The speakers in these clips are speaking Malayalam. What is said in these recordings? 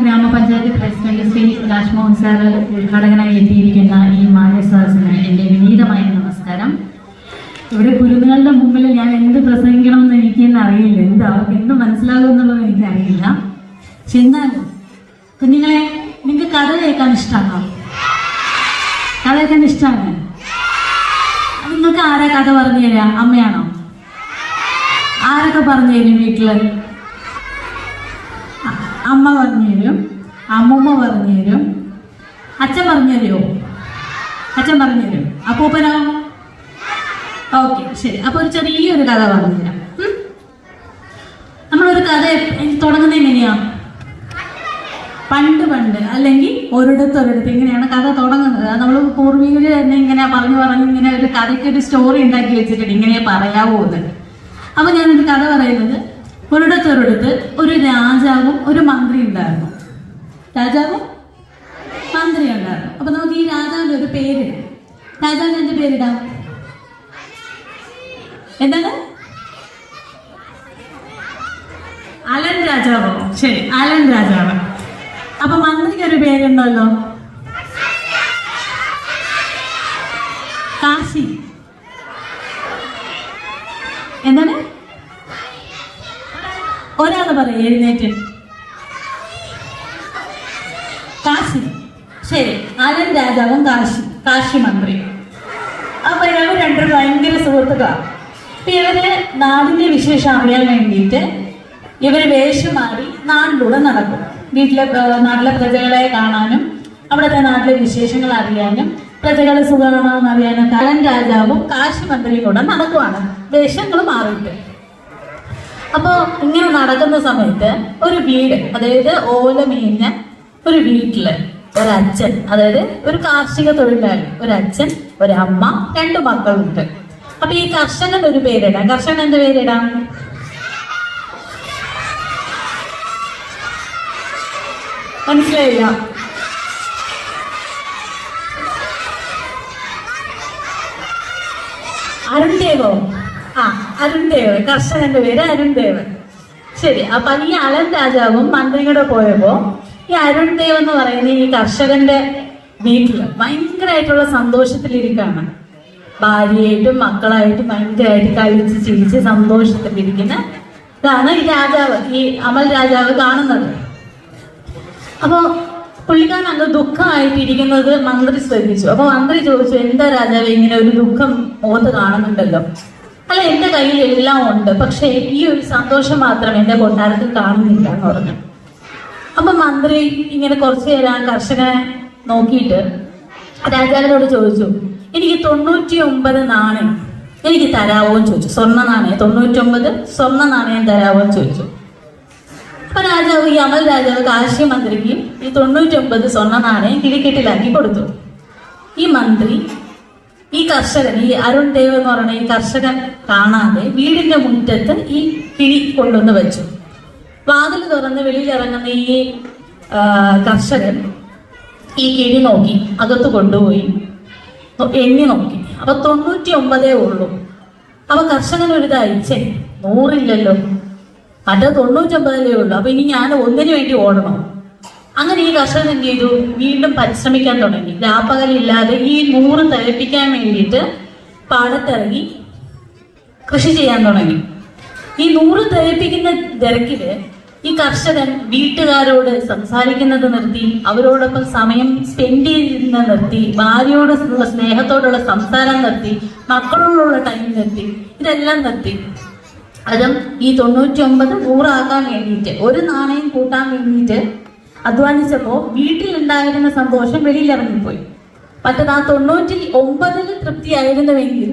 ഗ്രാമപഞ്ചായത്ത് പ്രസിഡന്റ് ശ്രീ രാജ്മോഹൻ സാർ ഉദ്ഘാടകനായി എത്തിയിരിക്കുന്ന ഈ മാനസാസിന് എന്റെ വിനീതമായ നമസ്കാരം. ഇവിടെ കുരുന്നുകളുടെ മുമ്പിൽ ഞാൻ എന്ത് പ്രസംഗിക്കണം എന്ന് എനിക്ക് അറിയില്ല എന്താ എന്ത് മനസ്സിലാകും എന്നുള്ളത് എനിക്കറിയില്ല. പക്ഷെ കുഞ്ഞുങ്ങളെ നിങ്ങൾക്ക് കഥ കേൾക്കാൻ ഇഷ്ടമാണോ കഥ കേൾക്കാൻ ഇഷ്ടമാണ് നിങ്ങൾക്ക് ആരാ കഥ പറഞ്ഞു തരാ? അമ്മയാണോ? ആരൊക്കെ പറഞ്ഞു തരും വീട്ടിൽ? അമ്മ പറഞ്ഞു തരും അമ്മൂമ്മ പറഞ്ഞു തരും അച്ഛൻ പറഞ്ഞു തരുമോ അച്ഛൻ പറഞ്ഞു തരും. അപ്പൂപ്പനോ? ഓക്കെ ശരി. അപ്പൊ ഒരു ചെറിയൊരു കഥ പറഞ്ഞു തരാം? നമ്മളൊരു കഥ തുടങ്ങുന്നേ എങ്ങനെയാ? പണ്ട് പണ്ട് അല്ലെങ്കിൽ ഒരിടത്ത് ഒരിടത്ത് ഇങ്ങനെയാണ് കഥ തുടങ്ങുന്നത്. നമ്മൾ പൂർവികർ തന്നെ ഇങ്ങനെ പറഞ്ഞു പറഞ്ഞ് ഇങ്ങനെ ഒരു കഥയ്ക്ക് ഒരു സ്റ്റോറി ഉണ്ടാക്കി വെച്ചിട്ടുണ്ട്. ഇങ്ങനെ പറയാവോ എന്ന്. അപ്പൊ ഞാനൊരു കഥ പറയുന്നത് ഒരിടത്ത് ഒരിടത്ത് ഒരു രാജാവും ഒരു മന്ത്രി ഉണ്ടായിരുന്നു. രാജാവും മന്ത്രി ഉണ്ടായിരുന്നു. അപ്പൊ നമുക്ക് ഈ രാജാവിന്റെ ഒരു പേരിടാം. രാജാവിന് എന്ത് പേരിടാം? എന്താണ്? അലൻ രാജാവോ? ശരി അലൻ രാജാവ്. അപ്പൊ മന്ത്രിക്ക് ഒരു പേരുണ്ടല്ലോ കാശി എന്താണ് ഒരാൾ പറയും എഴുന്നേറ്റ്. കാശി. ശരി അലൻ രാജാവും കാശി കാശി മന്ത്രി. അപ്പൊ ഇവർ രണ്ടും ഭയങ്കര സുഹൃത്തുക്കളാണ് അപ്പൊ ഇവർ നാടിന്റെ വിശേഷം അറിയാൻ വേണ്ടിയിട്ട് ഇവർ വേഷം മാറി നാടിലൂടെ നടക്കും. വീട്ടിലെ നാട്ടിലെ പ്രജകളെ കാണാനും അവിടുത്തെ നാട്ടിലെ വിശേഷങ്ങൾ അറിയാനും പ്രജകളെ സുഖമാണെന്ന് അറിയാനും കലൻ രാജാവും കാശി മന്ത്രിയും കൂടെ നടക്കുവാണ്. വേഷങ്ങൾ മാറിയിട്ട്. അപ്പോ ഇങ്ങനെ നടക്കുന്ന സമയത്ത് ഒരു വീട് അതായത് ഓല മേഞ്ഞ ഒരു വീട്ടിൽ ഒരച്ഛൻ അതായത് ഒരു കാർഷിക തൊഴിലാളി ഒരച്ഛൻ ഒരമ്മ രണ്ട് മക്കളുണ്ട്. അപ്പൊ ഈ കർഷകൻ ഒരു പേരിടാം. കർഷകൻ എന്ത് പേരിടാം? മനസ്സിലായില്ല? അരുൺദേവോ ആ അരുൺദേവ് കർഷകന്റെ പേര് അരുൺദേവ് ശരി അപ്പൊ ഈ അലൻ രാജാവും മന്ത്രിയുടെ പോയപ്പോ ഈ അരുൺദേവ് എന്ന് പറയുന്ന ഈ കർഷകന്റെ വീട്ടിൽ ഭയങ്കരമായിട്ടുള്ള സന്തോഷത്തിലിരിക്കാണ്. ഭാര്യയായിട്ടും മക്കളായിട്ടും ഭയങ്കരമായിട്ട് കളിച്ച് ചിരിച്ച് സന്തോഷത്തിലിരിക്കുന്ന ഇതാണ് ഈ രാജാവ് ഈ അമൽ രാജാവ് കാണുന്നത്. അപ്പോ പുള്ളിക്കാരൻ അങ്ങ് ദുഃഖമായിട്ടിരിക്കുന്നത് മന്ത്രി ശ്രദ്ധിച്ചു. അപ്പൊ മന്ത്രി ചോദിച്ചു എന്താ രാജാവ് ഇങ്ങനെ ഒരു ദുഃഖം മുഖത്ത് കാണുന്നുണ്ടല്ലോ? അല്ല എന്റെ കയ്യിൽ എല്ലാം ഉണ്ട്. പക്ഷെ ഈ ഒരു സന്തോഷം മാത്രം എന്റെ കൊട്ടാരത്തിൽ കാണുന്നില്ല എന്ന് പറഞ്ഞു. അപ്പൊ മന്ത്രി ഇങ്ങനെ കുറച്ചു നേരം കർഷകനെ നോക്കിയിട്ട് രാജാവിനോട് ചോദിച്ചു എനിക്ക് തൊണ്ണൂറ്റി ഒമ്പത് നാണയം എനിക്ക് തരാവോ എന്ന് ചോദിച്ചു. സ്വർണ നാണയം തൊണ്ണൂറ്റി ഒമ്പത് സ്വർണ നാണയം തരാവോ എന്ന് ചോദിച്ചു. അപ്പൊ രാജാവ് ഈ അമൽ രാജാവ് കാശി മന്ത്രിക്ക് ഈ തൊണ്ണൂറ്റി ഒമ്പത് സ്വർണ നാണയം കിഴിക്കെട്ടിലാക്കി കൊടുത്തു. ഈ മന്ത്രി ഈ കർഷകൻ ഈ അരുൺ ദേവ് എന്ന് പറയുന്ന ഈ കർഷകൻ കാണാതെ വീടിന്റെ മുറ്റത്ത് ഈ കിഴി കൊണ്ടുവന്ന് വെച്ചു. വാതിൽ തുറന്ന് വെളിയിലിറങ്ങുന്ന ഈ കർഷകൻ ഈ കിഴി നോക്കി അകത്ത് കൊണ്ടുപോയി. എണ്ണി നോക്കി. അപ്പൊ തൊണ്ണൂറ്റി ഒമ്പതേ ഉള്ളൂ. അപ്പൊ കർഷകൻ ഒരു ഇതായി "ഛെ, നൂറില്ലല്ലോ. മറ്റേ തൊണ്ണൂറ്റൊമ്പതല്ലേ ഉള്ളൂ. അപ്പൊ ഇനി ഞാൻ ഒന്നിനു വേണ്ടി ഓടണം. അങ്ങനെ ഈ കർഷകൻ എന്ത് ചെയ്തു? വീണ്ടും പരിശ്രമിക്കാൻ തുടങ്ങി. രാപ്പകലില്ലാതെ ഈ നൂറ് തരപ്പിക്കാൻ വേണ്ടിയിട്ട് പാടത്തിറങ്ങി കൃഷി ചെയ്യാൻ തുടങ്ങി. ഈ നൂറ് തയ്പ്പിക്കുന്ന തിരക്കിൽ ഈ കർഷകൻ വീട്ടുകാരോട് സംസാരിക്കുന്നത് നിർത്തി അവരോടൊപ്പം സമയം സ്പെൻഡ് ചെയ്യുന്ന നിർത്തി ഭാര്യയോടുള്ള സ്നേഹത്തോടുള്ള സംസാരം നിർത്തി മക്കളോടുള്ള ടൈം നിർത്തി ഇതെല്ലാം നിർത്തി. അതും ഈ തൊണ്ണൂറ്റി ഒമ്പത് നൂറാക്കാൻ വേണ്ടിയിട്ട് ഒരു നാണയം കൂട്ടാൻ വേണ്ടിയിട്ട് അധ്വാനിച്ചപ്പോൾ വീട്ടിലുണ്ടായിരുന്ന സന്തോഷം വെളിയിലിറങ്ങിപ്പോയി മറ്റത് ആ തൊണ്ണൂറ്റി ഒമ്പതിൽ തൃപ്തിയായിരുന്നുവെങ്കിൽ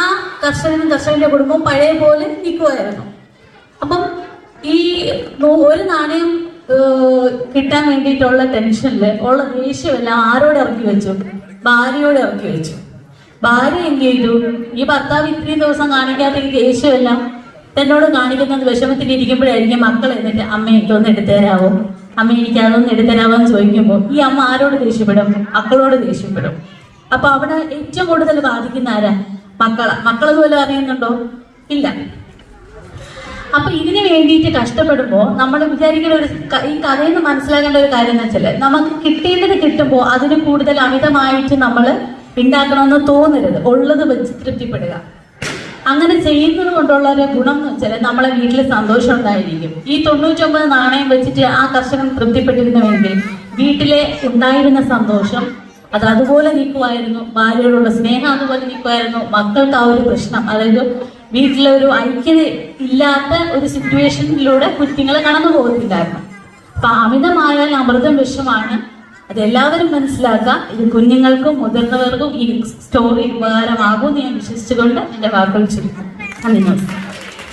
ആ കർഷകനും കർഷകന്റെ കുടുംബം പഴയ പോലെ നിൽക്കുമായിരുന്നു. അപ്പം ഈ ഒരു നാണയം കിട്ടാൻ വേണ്ടിയിട്ടുള്ള ടെൻഷനിൽ ഉള്ള ദേഷ്യമെല്ലാം ആരോട് ഇറക്കി വെച്ചു? ഭാര്യയോട് ഇറക്കി വെച്ചു. ഭാര്യ എന്ത് ചെയ്തു? ഈ ഭർത്താവ് ഇത്രയും ദിവസം കാണിക്കാത്ത ഈ ദേഷ്യമെല്ലാം തന്നോട് കാണിക്കുന്നത് വിഷമത്തിലിരിക്കുമ്പോഴായിരിക്കും മക്കൾ എന്നിട്ട് അമ്മയൊക്കെ ഒന്ന് എടുത്തു തരാവോ? അമ്മ എനിക്ക് അതൊന്നും എടുത്തരാമെന്ന് ചോദിക്കുമ്പോൾ ഈ അമ്മ ആരോട് ദേഷ്യപ്പെടും? മക്കളോട് ദേഷ്യപ്പെടും? അപ്പൊ അവിടെ ഏറ്റവും കൂടുതൽ ബാധിക്കുന്ന ആരാ? മക്കള. മക്കളത് പോലെ അറിയുന്നുണ്ടോ ഇല്ല. അപ്പൊ ഇതിന് വേണ്ടിയിട്ട് കഷ്ടപ്പെടുമ്പോൾ നമ്മൾ വിചാരിക്കുന്ന ഒരു ഈ കഥയിൽ നിന്ന് മനസ്സിലാക്കേണ്ട ഒരു കാര്യം എന്ന് വെച്ചാൽ നമുക്ക് കിട്ടേണ്ടത് കിട്ടുമ്പോൾ അതിന് കൂടുതൽ അമിതമായിട്ട് നമ്മൾ ഉണ്ടാക്കണമെന്ന് തോന്നരുത്. ഉള്ളത് വെച്ച് തൃപ്തിപ്പെടുക. അങ്ങനെ ചെയ്യുന്നത് കൊണ്ടുള്ള ഒരു ഗുണം എന്ന് വെച്ചാൽ നമ്മളെ വീട്ടിൽ സന്തോഷം ഉണ്ടായിരിക്കും. ഈ തൊണ്ണൂറ്റൊമ്പത് നാണയം വെച്ചിട്ട് ആ കർഷകൻ തൃപ്തിപ്പെട്ടിരുന്നുവെങ്കിൽ വീട്ടിലെ ഉണ്ടായിരുന്ന സന്തോഷം അത് അതുപോലെ നിൽക്കുമായിരുന്നു. ഭാര്യയോടുള്ള സ്നേഹം അതുപോലെ നിൽക്കുമായിരുന്നു. മക്കൾക്ക് ആ ഒരു പ്രശ്നം അതായത് വീട്ടിലെ ഒരു ഐക്യത ഇല്ലാത്ത ഒരു സിറ്റുവേഷനിലൂടെ കുറ്റങ്ങളെ കടന്നു പോകുന്നില്ലായിരുന്നു അപ്പൊ അമിതമായാൽ അമൃതം വിഷമാണ്. അത് മനസ്സിലാക്കാം മനസ്സിലാക്കുക. ഇത് കുഞ്ഞുങ്ങൾക്കും മുതിർന്നവർക്കും ഈ സ്റ്റോറി ഉപകാരമാകും എന്ന് ഞാൻ വിശ്വസിച്ചുകൊണ്ട് എന്റെ വാക്കുകൾ ചുരുക്കും. നന്ദി നമസ്കാരം.